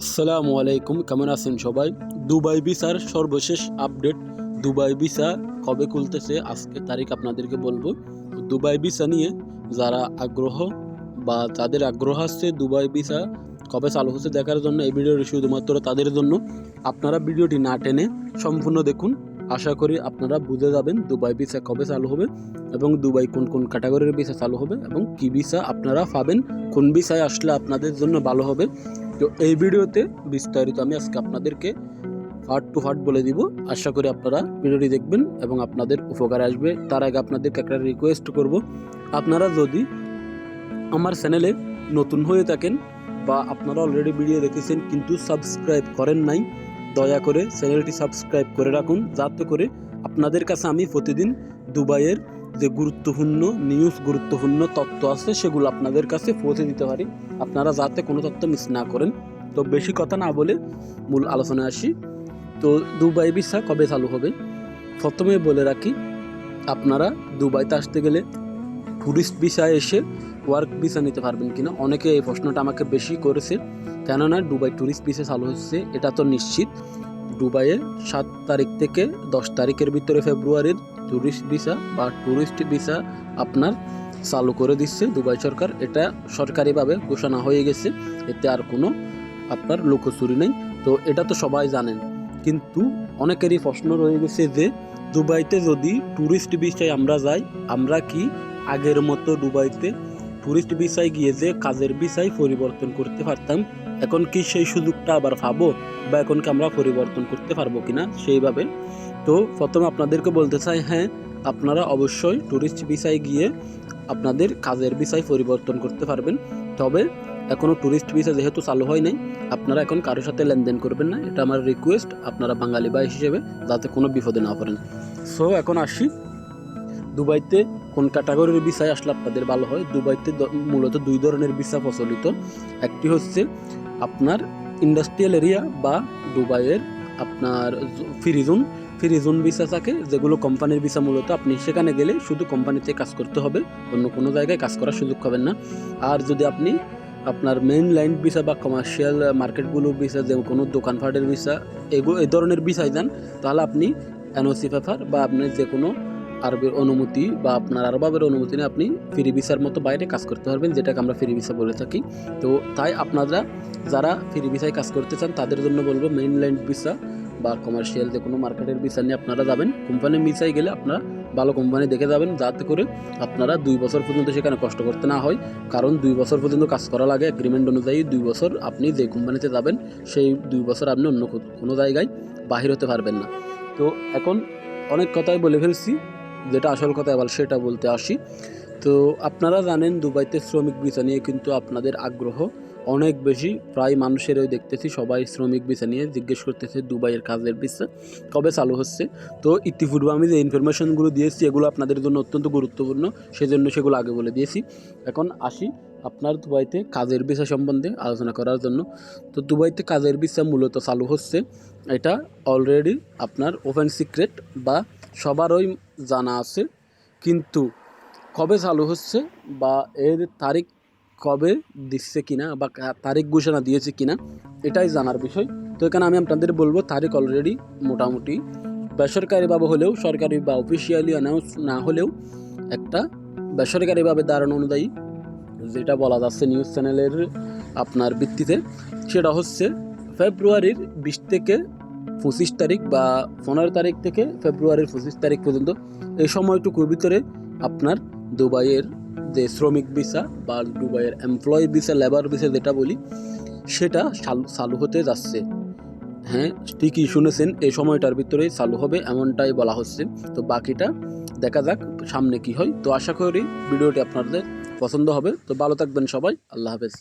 আসসালামু আলাইকুম, কেমন আছেন সবাই? দুবাই ভিসার সর্বশেষ আপডেট। দুবাই ভিসা কবে খুলতেছে, আজকে তারিখ আপনাদেরকে বলব। দুবাই ভিসা নিয়ে যারা আগ্রহ বা যাদের আগ্রহ আছে দুবাই ভিসা কবে চালু হচ্ছে দেখার জন্য, এই ভিডিওটি শুধুমাত্র তাদের জন্য। আপনারা ভিডিওটি না টেনে সম্পূর্ণ দেখুন। আশা করি আপনারা বুঝে যাবেন দুবাই ভিসা কবে চালু হবে এবং দুবাই কোন কোন ক্যাটাগরির ভিসা চালু হবে এবং কি ভিসা আপনারা পাবেন, কোন ভিসায় আসলে আপনাদের জন্য ভালো হবে। তো এই ভিডিওতে বিস্তারিত আমি আজকে আপনাদেরকে হার্ট টু হার্ট বলে দিব। আশা করি আপনারা ভিডিওটি দেখবেন এবং আপনাদের উপকার আসবে। তার আগে আপনাদেরকে একটা রিকোয়েস্ট করব। আপনারা যদি আমার চ্যানেলে নতুন হয়ে থাকেন বা আপনারা অলরেডি ভিডিও দেখেছেন কিন্তু সাবস্ক্রাইব করেন নাই, দয়া করে চ্যানেলটি সাবস্ক্রাইব করে রাখুন। যাতে করে আপনাদের কাছে আমি প্রতিদিন দুবাইয়ের যে গুরুত্বপূর্ণ নিউজ গুরুত্বপূর্ণ তথ্য আছে, সেগুলো আপনাদের কাছে পৌঁছে দিতে পারি। আপনারা যাতে কোনো তথ্য মিস না করেন। তো বেশি কথা না বলে মূল আলোচনায় আসি। তো দুবাই ভিসা কবে চালু হবে? প্রথমে বলে রাখি, আপনারা দুবাইতে আসতে গেলে ট্যুরিস্ট ভিসায় এসে ওয়ার্ক ভিসা নিতে পারবেন কিনা? অনেকে এই প্রশ্নটা আমাকে বেশি করেছে। কেননা দুবাই ট্যুরিস্ট ভিসা চালু হচ্ছে, এটা তো নিশ্চিত। দুবাইয়ে সাত তারিখ থেকে দশ তারিখের ভিতরে ফেব্রুয়ারির ট্যুরিস্ট ভিসা বা ট্যুরিস্ট ভিসা আপনার চালু করে দিচ্ছে দুবাই সরকার। এটা সরকারিভাবে ঘোষণা হয়ে গেছে, এতে আর কোনো আপনার লুকোচুরি নেই। তো এটা তো সবাই জানেন। কিন্তু অনেকেরই প্রশ্ন রয়ে গেছে যে, দুবাইতে যদি ট্যুরিস্ট ভিসায় আমরা যাই, আমরা কি আগের মতো দুবাইতে ট্যুরিস্ট ভিসায় গিয়ে যে কাজের ভিসায় পরিবর্তন করতে পারতাম, এখন কি সেই সুযোগটা আবার পাবো? বা এখন কি আমরা পরিবর্তন করতে পারব কিনা সেইভাবে? তো প্রথমে আপনাদেরকে বলতে চাই হ্যাঁ আপনারা অবশ্যই ট্যুরিস্ট ভিসায় গিয়ে আপনাদের কাজের ভিসায় পরিবর্তন করতে পারবেন। তবে এখনও ট্যুরিস্ট ভিসা যেহেতু চালু হয় নাই, আপনারা এখন কারোর সাথে লেনদেন করবেন না। এটা আমার রিকোয়েস্ট আপনারা বাঙালি ভাই হিসেবে, যাতে কোনো বিপদে না পড়েন। সো এখন আসি দুবাইতে কোন ক্যাটাগরির ভিসায় আসলে আপনাদের ভালো হয়? দুবাইতে মূলত দুই ধরনের ভিসা প্রচলিত। একটি হচ্ছে আপনার ইন্ডাস্ট্রিয়াল এরিয়া বা দুবাইয়ের আপনার free zone free zone visa থাকে, যেগুলো কোম্পানির ভিসা মূলত আপনি সেখানে গেলে শুধু কোম্পানিতে কাজ করতে হবে, অন্য কোনো জায়গায় কাজ করার সুযোগ পাবেন না। আর যদি আপনি আপনার মেইন লাইন ভিসা বা কমার্শিয়াল মার্কেটগুলো ভিসা যে কোনো দোকানপাটের ভিসা এগুলো এই ধরনের ভিসায় যান তাহলে আপনি এনওসি পেপার বা আপনি যে কোনো আরবের অনুমতি বা আপনার আরবাবের অনুমতি নিয়ে আপনি ফ্রি ভিসার মতো বাইরে কাজ করতে পারবেন, যেটাকে আমরা ফ্রি ভিসা বলে থাকি। তো তাই আপনারা যারা ফ্রি ভিসায় কাজ করতে চান, তাদের জন্য বলব মেইন লাইন ভিসা বা কমার্শিয়াল যে কোনো মার্কেটের ভিসা নিয়ে আপনারা যাবেন। কোম্পানির ভিসায় গেলে আপনারা ভালো কোম্পানি দেখে যাবেন, যাতে করে আপনারা দুই বছর পর্যন্ত সেখানে কষ্ট করতে না হয়। কারণ দুই বছর পর্যন্ত কাজ করা লাগে এগ্রিমেন্ট অনুযায়ী দুই বছর আপনি যে কোম্পানিতে যাবেন, সেই দুই বছর আপনি অন্য কোনো জায়গায় বাহির হতে পারবেন না। তো এখন অনেক কথাই বলে ফেলছি। যেটা আসল কথা, এবার সেটা বলতে আসি। তো আপনারা জানেন, দুবাইতে শ্রমিক ভিসা নিয়ে কিন্তু আপনাদের আগ্রহ অনেক বেশি। প্রায় মানুষেরই দেখতেছি, সবাই শ্রমিক ভিসা নিয়ে জিজ্ঞেস করতেছে, দুবাইয়ের কাজের ভিসা কবে চালু হচ্ছে? তো ইতিপূর্বে আমি যে ইনফরমেশনগুলো দিয়েছি, এগুলো আপনাদের জন্য অত্যন্ত গুরুত্বপূর্ণ, সেজন্য সেগুলো আগে বলে দিয়েছি। এখন আসি আপনার দুবাইতে কাজের ভিসা সম্বন্ধে আলোচনা করার জন্য। তো দুবাইতে কাজের ভিসা মূলত চালু হচ্ছে, এটা অলরেডি আপনার ওপেন সিক্রেট বা সবারই জানা আছে। কিন্তু কবে চালু হচ্ছে বা এর তারিখ কবে দিচ্ছে কিনা বা তারিখ ঘোষণা দিয়েছে কিনা, এটাই জানার বিষয়। তো এখানে আমি আপনাদের বলব, তারিখ অলরেডি মোটামুটি। বেসরকারিভাবে হলেও, সরকারি বা অফিসিয়ালি অ্যানাউন্স না হলেও একটা বেসরকারিভাবে দাঁড়ানো অনুযায়ী যেটা বলা যাচ্ছে নিউজ চ্যানেলের আপনার ভিত্তিতে, সেটা হচ্ছে ফেব্রুয়ারির বিশ থেকে পঁচিশ তারিখ বা পনেরো তারিখ থেকে ফেব্রুয়ারির পঁচিশ তারিখ পর্যন্ত এই সময়টুকুর ভিতরে আপনার দুবাইয়ের যে শ্রমিক ভিসা বা দুবাইয়ের এমপ্লয়ি ভিসা লেবার ভিসা যেটা বলি, সেটা চালু হতে যাচ্ছে। হ্যাঁ ঠিকই শুনেছেন, এই সময়টার ভিতরে চালু হবে এমনটাই বলা হচ্ছে। তো বাকিটা দেখা যাক সামনে কি হয়। তো আশা করি ভিডিওটি আপনাদের পছন্দ হবে। তো ভালো থাকবেন সবাই। আল্লাহ হাফেজ।